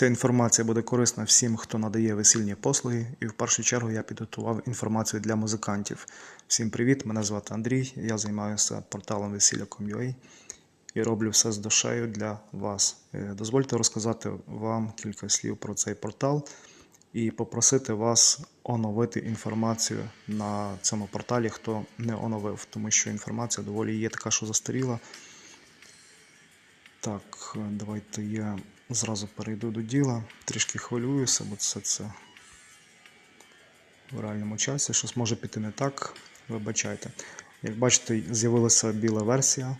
Ця інформація буде корисна всім, хто надає весільні послуги, і в першу чергу я підготував інформацію для музикантів. Всім привіт! Мене звати Андрій. Я займаюся порталом весілля.com.ua і роблю все з душею для вас. Е, Дозвольте розказати вам кілька слів про цей портал і попросити вас оновити інформацію на цьому порталі, хто не оновив, тому що інформація доволі є така, що застаріла. Так, е, давайте я зразу перейду до діла. Трішки хвилююся, бо все це в реальному часі. Щось може піти не так. Вибачайте. Як бачите, з'явилася біла версія.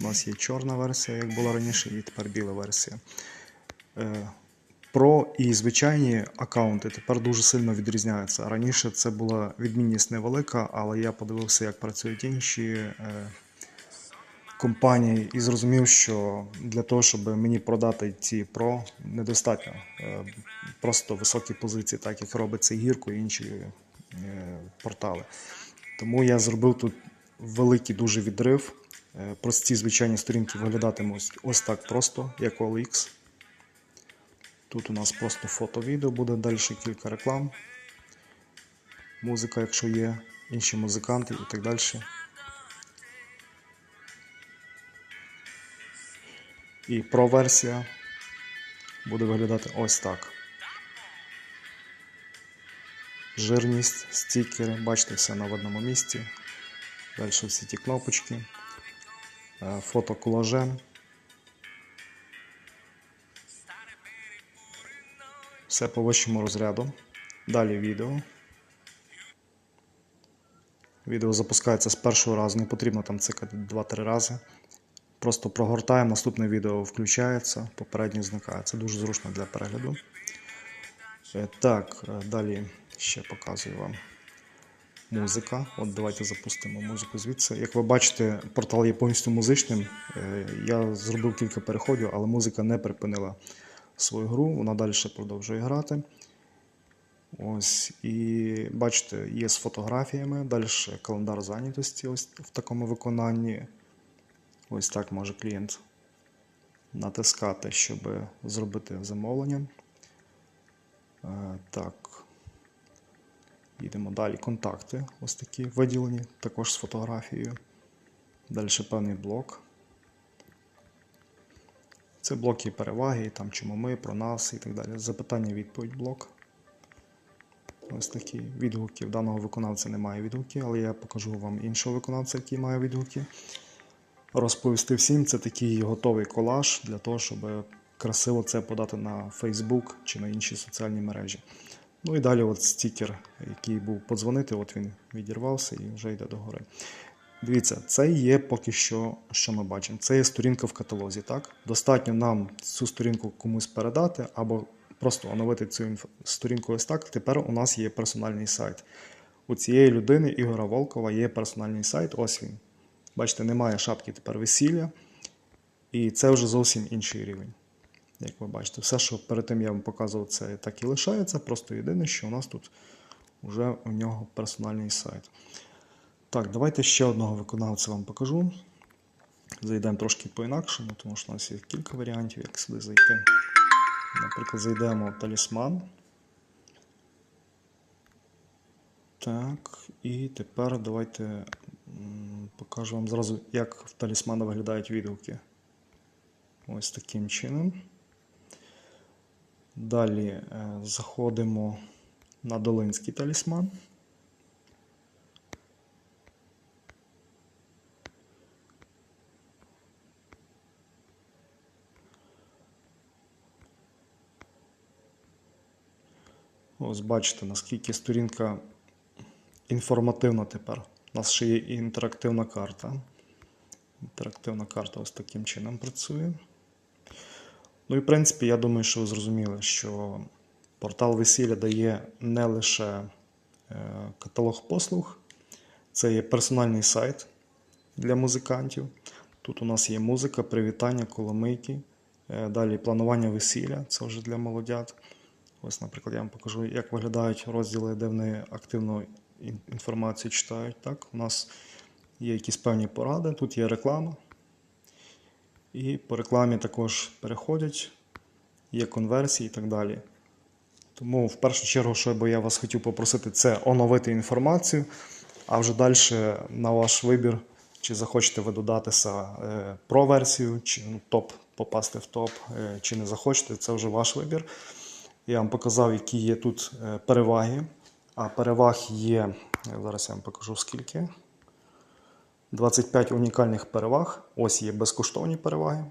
У нас є чорна версія, як була раніше, і тепер біла версія. Е, Про і звичайні аккаунти тепер дуже сильно відрізняються. Раніше це була відмінність невелика, але я подивився, як працюють інші компанії і зрозумів, що для того, щоб мені продати ці Pro, недостатньо е, просто високі позиції, так як робить це гірко і інші е, портали. Тому я зробив тут великий дуже відрив. Е, Прості звичайні сторінки виглядатимуть ось так просто, як OLX. Тут у нас просто фото-відео буде, далі кілька реклам. Музика, якщо є, інші музиканти і так далі. І Pro-версія буде виглядати ось так. Жирність, стікери, бачите, все на одному місці. Далі всі ті кнопочки, Е, фотоколажен. Все по вищому розряду. Далі відео. Відео запускається з першого разу, не потрібно там цикати 2-3 рази. Просто прогортаємо, наступне відео включається, попереднє зникає. Це дуже зручно для перегляду. Е, Так, е, далі ще показую вам музика. От давайте запустимо музику звідси. Як ви бачите, портал є повністю музичним. Е, Я зробив кілька переходів, але музика не припинила свою гру, вона далі продовжує грати. Ось, і бачите, є з фотографіями, далі календар зайнятості ось в такому виконанні. Ось так може клієнт натискати, щоб зробити замовлення. Е, Так. Йдемо далі. Контакти. Ось такі виділені, також з фотографією. Далі певний блок. Це блоки переваги, там чому ми, про нас і так далі. Запитання, відповідь блок. Ось такі відгуки. В даного виконавця немає відгуків, але я покажу вам іншого виконавця, який має відгуки. Розповісти всім, це такий готовий колаж для того, щоб красиво це подати на Facebook чи на інші соціальні мережі. Ну і далі от стікер, який був подзвонити, от він відірвався і вже йде догори. Дивіться, це є поки що, що ми бачимо. Це є сторінка в каталозі. так? Достатньо нам цю сторінку комусь передати або просто оновити цю інф- сторінку ось так. Тепер у нас є персональний сайт. У цієї людини Ігора Волкова є персональний сайт. Ось він. Бачите, немає шапки тепер весілля. І це вже зовсім інший рівень. Як ви бачите, все, що перед тим я вам показував, це так і лишається. Просто єдине, що у нас тут вже у нього персональний сайт. Так, давайте ще одного виконавця вам покажу. Зайдемо трошки по-інакшому, тому що у нас є кілька варіантів, як сюди зайти. Наприклад, зайдемо в талісман. Так, і тепер давайте покажу вам зразу, як в талісмана виглядають відгуки. Ось таким чином. Далі е, заходимо на Долинський талісман. Ось бачите, наскільки сторінка інформативна тепер. У нас ще є і інтерактивна карта. Інтерактивна карта ось таким чином працює. Ну і в принципі, я думаю, що ви зрозуміли, що портал весілля дає не лише е, каталог послуг, це є персональний сайт для музикантів. Тут у нас є музика, привітання, коломийки, е, далі планування весілля, це вже для молодят. Ось, наприклад, я вам покажу, як виглядають розділи, де вони активно інформацію читають. Так? У нас є якісь певні поради, тут є реклама. І по рекламі також переходять є конверсії і так далі. Тому в першу чергу, що я вас хотів попросити, це оновити інформацію, а вже далі на ваш вибір, чи захочете ви додатися е, про версію, чи ну, топ попасти в топ, е, чи не захочете, це вже ваш вибір. Я вам показав, які є тут е, переваги. А переваг є, зараз я вам покажу скільки. 25 унікальних переваг. Ось є безкоштовні переваги.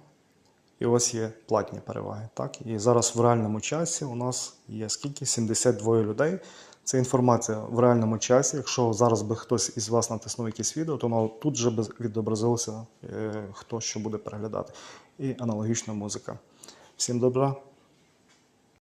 І ось є платні переваги. Так? І зараз в реальному часі у нас є скільки? 72 людей. Це інформація в реальному часі. Якщо зараз би хтось із вас натиснув якесь відео, то тут же би відобразилося, е, хто що буде переглядати. І аналогічна музика. Всім добра,